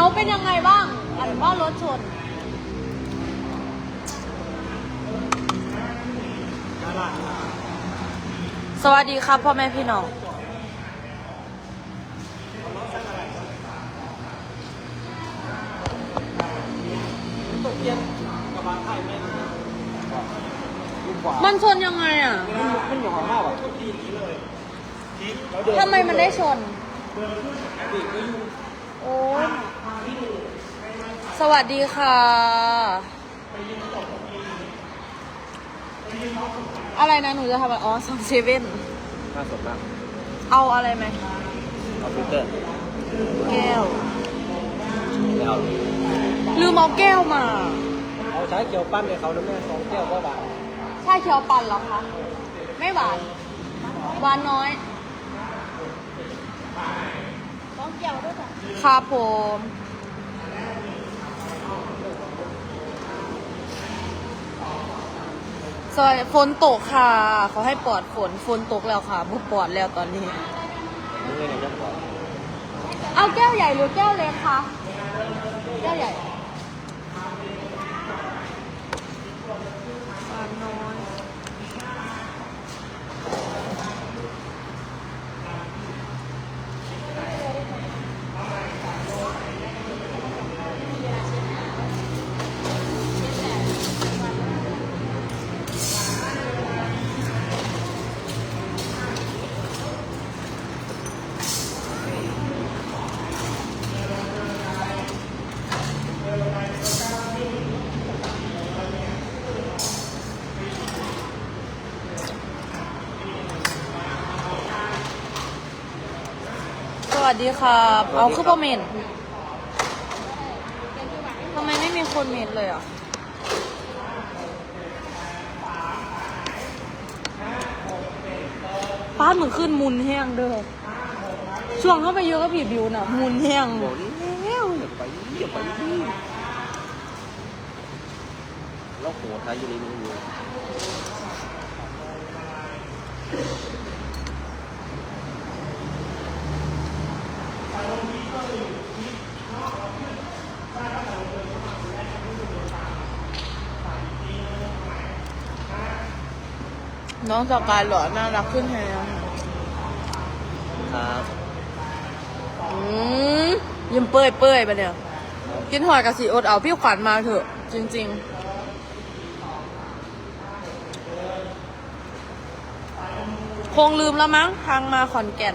เอาเป็นยังไงบ้างอันว่ารถชน สวัสดีครับพ่อแม่พี่น้อง ตกเย็นกระบะไทยไม่ลูกขวามันชนยังไงอะมันหย่อนมากอะทำไมมันได้ชนปีกก็ยุ่ง โอ้ยสวัสดีค่ะ อะไรนะ หนูจะทำอะไรอ๋อสองเซเว่นน่าสนมากเอาอะไรไหมเอาฟิลเตอร์แก้ว ไม่เอาลืมเอาแก้วมา เอาใช้เกี๊ยวปั้นเลยเขาแล้วแม่สองแก้วก็บาท ใช่เคียวปั่นเหรอคะ ไม่หวาน หวานน้อยต้อง เกี่ยวด้วยค่ะครับผมสวัสดีฝนตกค่ะเขาให้ปลอดฝนฝนตกแล้วค่ะบ่ปลอดแล้วตอนนี้นี่เลยเนี่ยจะบอกเอาแก้วใหญ่หรือแก้วเล็กคะแก้วใหญ่ วัสดีครับ เอาคือพ่อเมนทำไมไม่มีคนเมนเลยอะ ป้าเหมือนขึ้นมุนแห้งเด้อ ช่วงเข้าไปเยอะก็ผีบิวน่ะ มุนแห้งบอกนี่แล้วอย่าไปอย่าไปนี่แล้วโหไทยอยู่ในมือ น้องสกายเหรอน่ารักขึ้นแฮงครับ อืมยิ้มเปื่อยเปื่อยๆไปเนี่ยกินหอยกับสีอดเอาพี่ขวัญมาเถอะ จริง ๆคงลืมแล้วมั้ง ทางมาขอนแก่น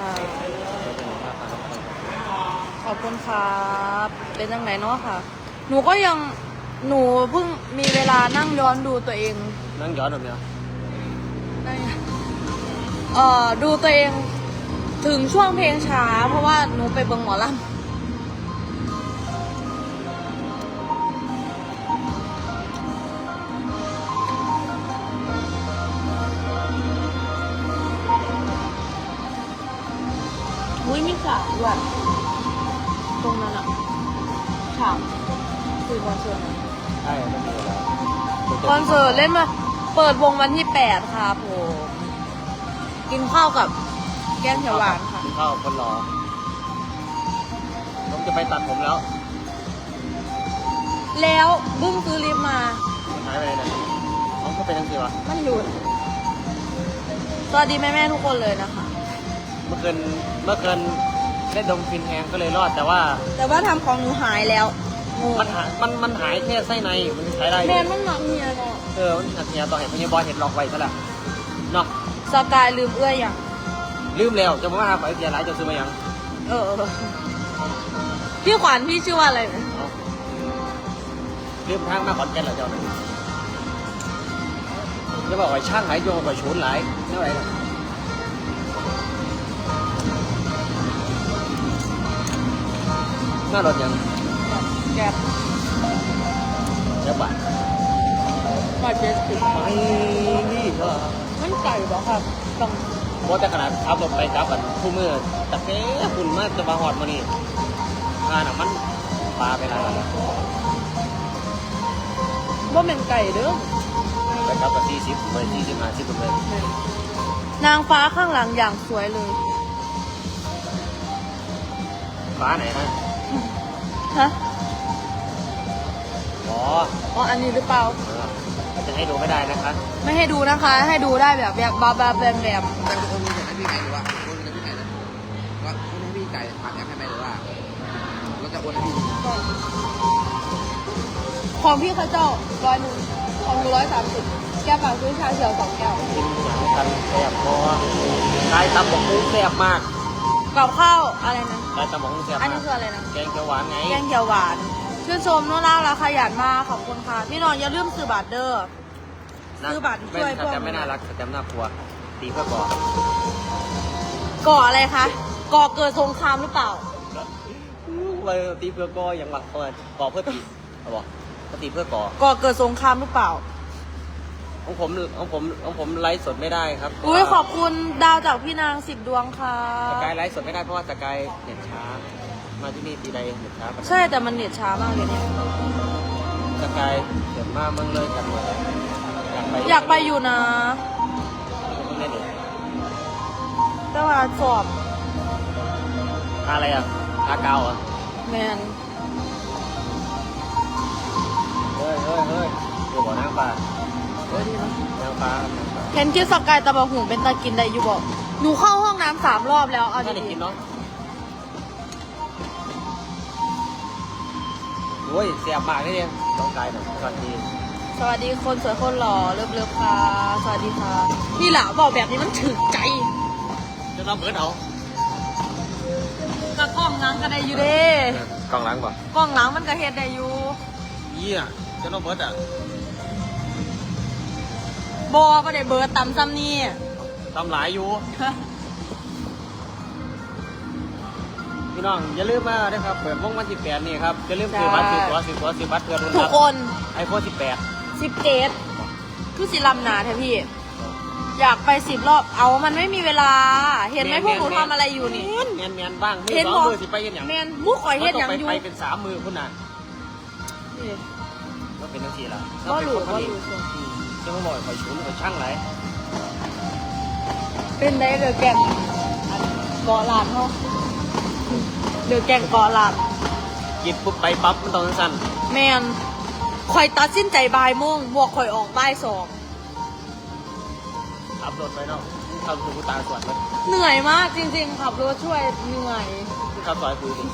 คนขอบคุณครับ เป็นยังไงเนาะค่ะ หนูก็ยังหนูเพิ่งมีเวลานั่งย้อนดูตัวเองนั่งย้อนแบบเนี้ยได้เอ่อดูตัวเองถึงช่วงเพลงช้า เพราะว่าหนูไปเบิ่งหมอลำ มีสระด้วยตรงนั้นอะฉากคือคอนเสิร์ตนะใช่ไม่มีแล้วคอนเสิร์ตเล่นมา เปิดวงวันที่แปดครับผมกินข้าวกับแกงเขียวหวานค่ะกินข้าวคนรอผมจะไปตัดผมแล้ว แล้วบึ้งซื้อลิปมาหายไปไหนเนี่ยน้องก็เป็นทั้งทีวะมันหลุดสวัสดีแม่แม่ๆทุกคนเลยนะคะ เมื่อคืนเมื่อคืน ได้ดมฟินแฮงก็เลยรอดแต่ว่า แต่ว่าทำของหนูหายแล้วงงมันหายมันมันหายแค่ไส้ในมันใช้ได้อแมยู่นมันหนักเมียเนาะเออมันหักเนียต่อเห็นพยาบอลเห็นล็อกไว้ซะแล้วเนาะสกายลืมเอื้อยอย่างลืมแล้วจะมาหาไปเสียหลายจะซื้อมายังเออเออพี่ขวัญพี่ชื่อว่าอะไรนะเอาลืมทางมาขอนแก่นเหรอเจ้าหน่อยจะบอกว่าช่างไหนโยงกับชุนหลายเท่าไหร่ ล่ะหน้ารถยังแก๊บเจ้าบ้านมาเจ็ดสิบไปนี่ก็มันไก่บ่ครับต้องเพราะแต่ขนาดขับรถไปกลับอันคู่มือแต่เต้คุณมากจะมาหอดมานี่ทานอะมันปลาไปแล้วว่าเป็นไก่เด้อไปกลับกับสี่สิบไปสี่สิบห้าสิบเลยนางฟ้าข้างหลังอย่างสวยเลย ฟ้าไหนนะ ฮะอ๋ออ๋ออันนี้หรือเปล่าเออจะให้ดูไม่ได้นะคะไม่ให้ดูนะคะ ให้ดูได้แบบแบบบาบาแบมแบมแต่โอนเงินจากพี่ไก่หรือว่าโอนเงินจากพี่ไก่นะว่าโอนให้พี่ไก่ผ่านแอปให้ไหมหรือว่าเราจะโอนให้พี่ของพี่เขาเจ้าร้อยหนึ่งของหนูร้อยสามสิบแก้วเปล่าซื้อชาเขียวสองแก้วกินอย่างกันแซ่บเพราะว่าไก่ตำบอกกุ้งแซ่บมาก กับข้าวอะไรนะไก่ตำบอกกุ้งแซ่บอันมานี้กคืออะไรนะ แกงเขียวหวานไงแกงเขียวหวาน ชื่นชมนุ่นน่ารักขยันมากขอบคุณค่ะ พี่น้องอย่าลืมซื้อบัตรเด้อ ซื้อบัตรช่วยพวกสแตมป์ไม่น่ารักสแตมป์น่ากลัว ตีเพื่อก่อก่ออะไรคะ ก่อเกิดสงครามหรือเปล่า เลยตีเพื่อก่ออย่างหลักเปิดก่อเพื่อตีเอาบอกก็ตีเพื่อก่อก่อเกิดสงครามหรือเปล่า ของผมของผมของผมไลฟ์สดไม่ได้ครับอุ้ยขอบคุณดาวจากพี่นางสิบดวงค่ะสกายไลฟ์สดไม่ได้เพราะว่าสกายเน็ตช้า มาที่นี่ทีใดเน็ตช้าปะใช่แต่มันเน็ตช้ามากเลยเนี่ยสกายเดี๋ยวมาเมืองเลยกันหมดอยากไปอยากไปอยู่นะเมืองเลยดิแต่ว่าสอบคาอะไรอะคาเกาเหรอะแมนเฮ้ยเฮ้ยเฮ้ยเดี๋ยวบอกนางฟ้า เออดีเนอะนางฟ้านางฟ้าเห็นที่สกายตะบะหุงเป็นตะกินได้อยู่บอกหนูเข้าห้องน้ำสามรอบแล้วเอาถ้าได้ดีกินเนาะโอ้ยเสียบมากเลยเนี่ยต้องกายหน่อยสวัสดีๆสวัสดีคนสวยคนหล่อเลิฟเลิฟค่ะสวัสดีค่ะนี่แหละบอกแบบนี้มันถึกใจจะต้องเบิดเอากระกล้องหล้างก็ได้อยู่เด้กล้องหล้างป่ะกล้องหล้างมันก็เฮ็ดได้อยู่เยี่ยจะต้องเบิดอะ บอก็ได้เบิร์ดตำซ้ำนี่ทำหลายอยู่ พี่น้องอย่าลืมมาด้วยครับ เปิดวงวันที่แปดนี่ครับ อย่าลืมซื้อบัตรซื้อตั๋วซื้อตั๋วซื้อบัตรเพื่อรุ่นทุกรับคน ไอโฟนสิบแปดสิบเจ็ดคือสิลำหนาแท้พี่ อยากไปสิบรอบ เอามันไม่มีเวลา เห็นไหมพวกหนูทำอะไรอยู่นี่แมนแมนบ้างมือเห็นสบอองกมือสิไปเห็นอย่างแมนมุกข่อยเฮ็ดอย่างไปอยู่ ไปเป็นสามมือคุณน่ะนี่ก็เป็นทั้งสี่ละก็หลุดก็หลุด จะมาบอกคอยชุนคอยช่างไรเป็นได้เดือแกงอันเกาะลาดเนาะเดือแกงเกาะลาดหยิบปุ๊บไปปั๊บมันต้องสั้นแมนข่อยตัดสินใจบ่ายโมงบวกข่อยออกบ่ายสองขับรถไปเนาะขับสู่กูตาสวนเลยเหนื่อยมากจริงๆขับรถช่วยเหนื่อยขับซอยกูสิ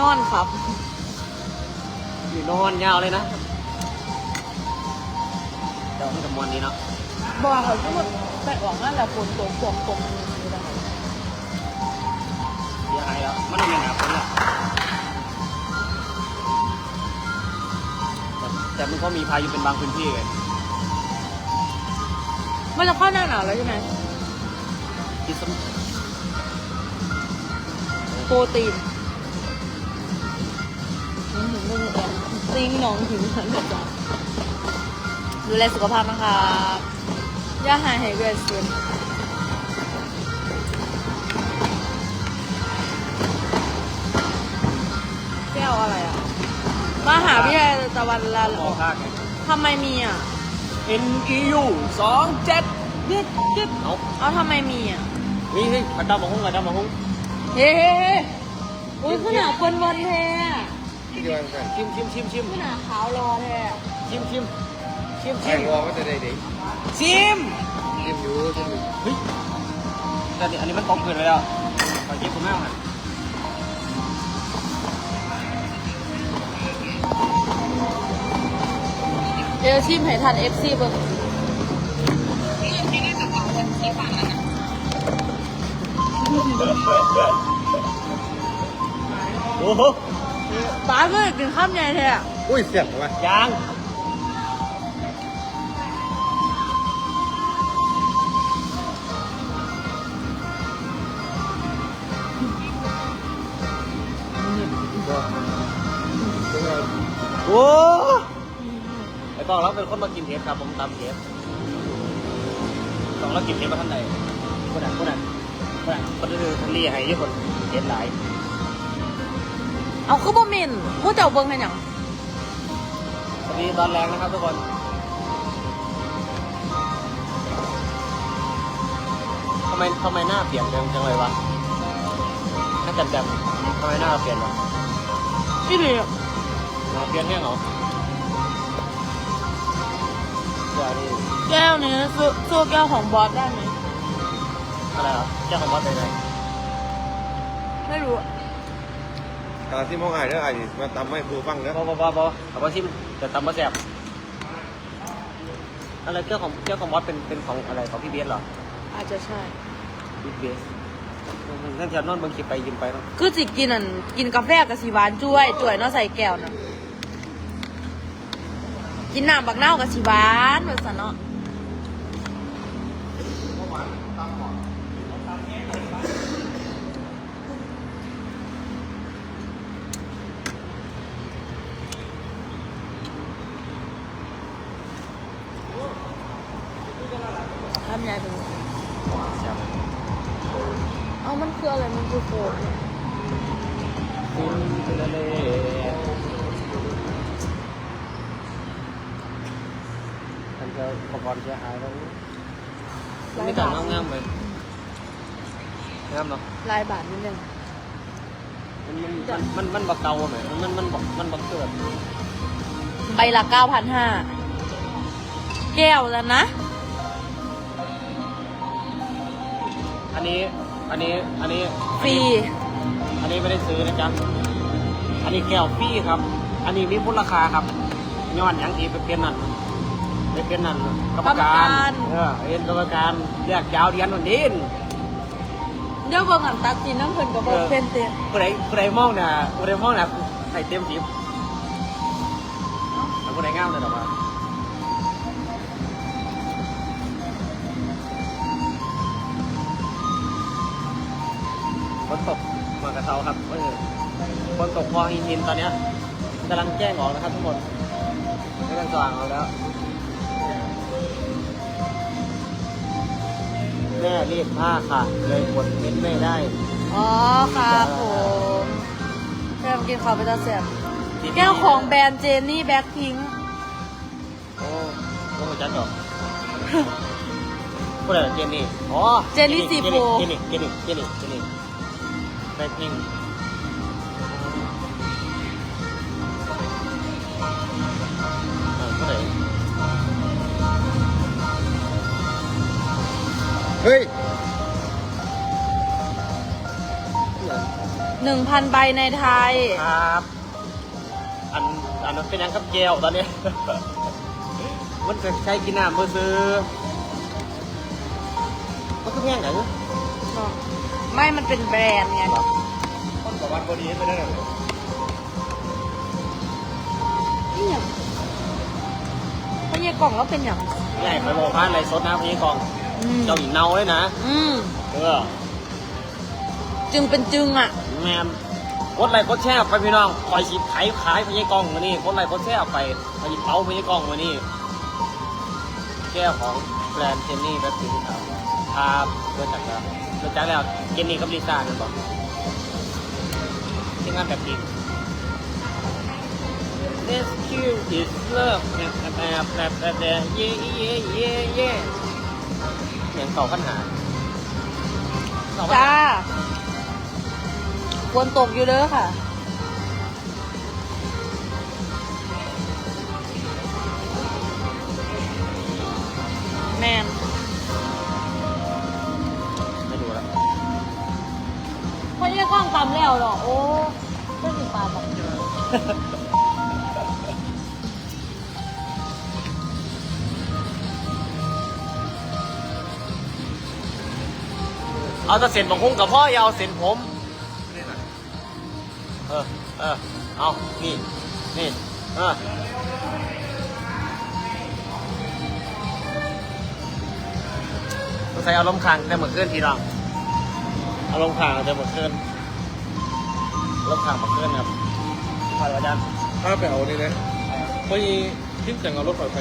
นอนครับอยู่นอนยาวเลยนะเดี๋ยว มันกับมวนนี้เนาะบอกเขาก็ว่าไปออกนั่นแหละฝนตกฝนตกมันนี่แหละเสียหายแล้วมันไม่มีหนาฝนแล้วแต่แต่มันก็มีพายุเป็นบางพื้นที่เลยมันจะเข้าหน้าหนาวแล้วใช่ไหมที่สมโปรตีนอืมมึงแอนซิงน้องถึงฉันแบบจ้ะ ดูแลสุขภาพนะคะอย่าหายให้เวียนเสียนแก้วอะไรอะมาหาพี่ตะวันละหมอภาคไง ทำไมมีอะ NEU สองเจ็ดยึดยึดเอาเอาทำไมมีอะ นี่นี่กระดาษมาหุ้งกระดาษมาหุ้งเฮ้เฮ้เฮ้อุ้ยขนาดคนวันแท้ที่เดียวกันชิมชิมชิมชิมขนาดขาวรอแท้ชิมชิม ชิมแทชิงมวอลก็จะได้ดีชิมจิ้มอยู่จิ้มอยู่เฮ้ยแต่อันนี้มันตกเกินไปแล้วขอเก็บคุณแม่หน่อยเดี๋ยวชิมให้ทันเอฟซีเบิ่งโอ้โหป้าก็กินข้ามใหญ่แท้อุ้ยเสียบว่ะยาง อ้ไอ้กล้องเราเป็นคนมากินเทปครับผมตำเทปกล้องเรากินเทปมาท่านใดคนนั้นคนนั้นคนนั้นคนนึงคนเรียให้ยี่คนเทปหลายเอาคือบ่มินมู้เจ้าเบิ่งให้หยังสวัสดีตอนแรงนะครับทุกคนทำไมทำไมหน้าเปลี่ยนจังจังเลยวะหน้าแจ่มๆทำไมหน้าเราเปลี่ยนวะพี่ดีหน้า เปลี่ยนแค่เหรอเดี๋ยวนี่แก้วนี้ซื้อซื้อแก้วของบอสได้ไหมอะไรเหรอเจ้าของวัดเป็นไงไม่รู้ตาที่มองอายเด้ออายนี่มาตำให้ครูฟังเด้อบอบอบอบอเอาไปชิมแต่ตำมาแสบอะไรเจ้าของเจ้าของวัดเป็นเป็นของอะไรของพี่เบียสเหรออาจจะใช่ พี่เบียสนั่นแถวนอนเบิ่งคลิปไปยิ้มไปเนาะคือสิกินอันกินกาแฟกับสีหวานจ้วยจ้วยเนาะใส่แก้วนะ กินน้ำบักเน่ากับสีหวานเหมือนสันเนาะทำยายเป็นเอามันคืออะไร มันคือโฟมเนี่ยฟินฟิลเล มันจะอุปกรณ์เสียหายแล้วไม่ต่างงามๆเลยงามเนาะลายบาทนิดนึงมันมันมันมันบักเก่าไหมมันมันมันบักมันบักเกิดใบละเก้าพันห้าแก้วแล้วนะ อันนี้อันนี้อันนี้ฟรีอันนี้ไม่ได้ซื้อนะจ๊ะอันนี้แก้วฟรีครับ อันนี้มีมูลค่าครับย้อนหยังอีกไปเป็นนั่น ไปเป็นนั่นกรรมการเออเป็นกรรมการเรียกยาวเรียนวันนี้เดี๋ยวเบิ่งอันตัดสินน้ำเพิ่นกับเบิ่งเป็นเต็มผู้ใดผู้ใดมองน่ะผู้ใดมองน่ะใส่เต็มสิบแล้วผู้ใดงามเลยหรอวะฝนตกมากระเซาครับเออฝนตกพอหินหินตอนเนี้ยกำลังแจ้งออกนะครับทุกคนกำลังสว่างออกแล้ว แม่รีบผ้าค่ะ เลยกดมิ้นไม่ได้ อ๋อครับผมแก้วกินข้าวไปตาแซ่บแก้วของแบรนด์เจนนี่แบ็คพิงค์โอ้โอ้จันเหรอพูดอะไรเจนนี่ อ๋อ เจนนี่ซีโฟเจนนี่ เจนนี่ เจนนี่ เจนนี่แบ็คพิง เฮ้ยหนึ่งพันใบในไทย ครับ อันอันนั้นเป็นยังครับแก้วตอนนี้ มันเป็นใช้กินน้ำมือซื้อมันคือแง่ไหนเนี่ยไม่มันเป็นแบรนด์ไงคนกับวันพอดีไปได้เลยนี่อย่างไม่ใช่กล่องแล้วเป็นอย่างใหญ่ไปบอกพานอะไรสดนะพี่กองอืม เจ้าหญิงเนาเลยนะ อืมเออจึงเป็นจึงอะ แมนกดไลค์กดแชร์ไปพี่น้องคอยสิขายขายพี่กองมานี่กดไลค์กดแชร์ไปคอยสิเป้าพี่กองมานี่แก้วของแบรนด์เจนนี่แบบสีขาวครับเริ่มจากแล้วเริ่มจากแล้วเจนนี่กับลิซ่าเนี่ยบอกที่งานแบบจริง This cute is love แบบแบบแบบแบบแบบเย่ เย่เย่เย่อย่างเก่าปัญหาเก่าปัญจ้าหาฝนตกอยู่เด้อค่ะ แมนไม่ดูแล้วเพราะยี่กล้องตำแล้วหรอ โอ้เพื่อนสิปลาบอกเอาแต่เส้นบางคุ้งกับพ่ออย่าเอาเส้นผม เออ เออ เอา นี่ นี่ เออต้องใส่อารมณ์ค้างแต่เหมือนเคลื่อนทีรังอารมณ์ค้างแต่เหมือนเคลื่อนอารมณ์ค้างเหมือนเคลื่อนครับพอแล้วอาจารย์ถ้าไปเอานี่นะอไปทิ้งแต่งเอารถไฟไป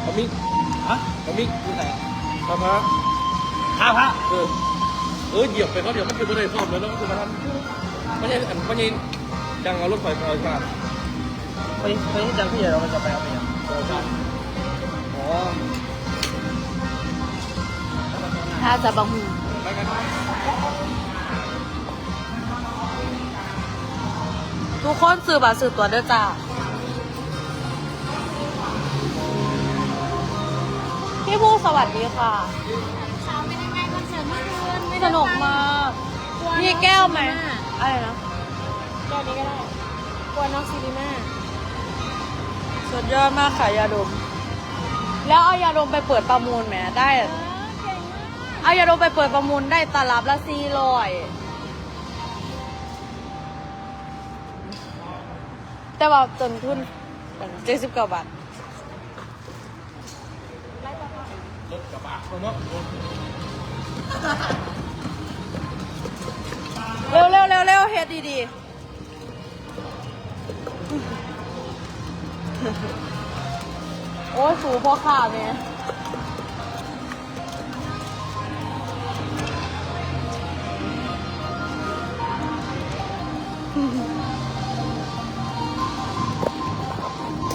เขามิกฮะเขามิกที่ไหนทำฮะข้าพระเออ เออเหยียบไปเขาเดี๋ยวมันคือไม่ได้ซ่อมแล้วแล้วคือมาทำไม่ใช่ไม่ใช่จังเอารถไฟไปเอาการไปไปที่จังที่ใหญ่เราจะไปเอาไปยังอ๋อถ้าจะบังหูไปกันทุกคนซื้อบัตรซื้อตัวเด้อจ้าพี่ผู้สวัสดีค่ะ สได้นุกมากกลัวมีแก้วไหมน้องซีรีน่าอะไรนะแก้วนี้ก็ได้กลัวน้องซีรีน่าสุดยอดมากค่ะยาดม แล้วเอายาดมไปเปิดประมูลไหมได้เออเก่งมากเอายาดมไปเปิดประมูลได้ตลับละสี่ร้อยแต่ว่าต้นทุนเจ็ดสิบเก้าบาทรถกระบะเนาะ เร็วเร็วเร็วเร็วเฮ็ดดีๆ โอ้ยสูพ่อข่าเนี่ย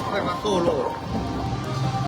ค่อยมาโซโล่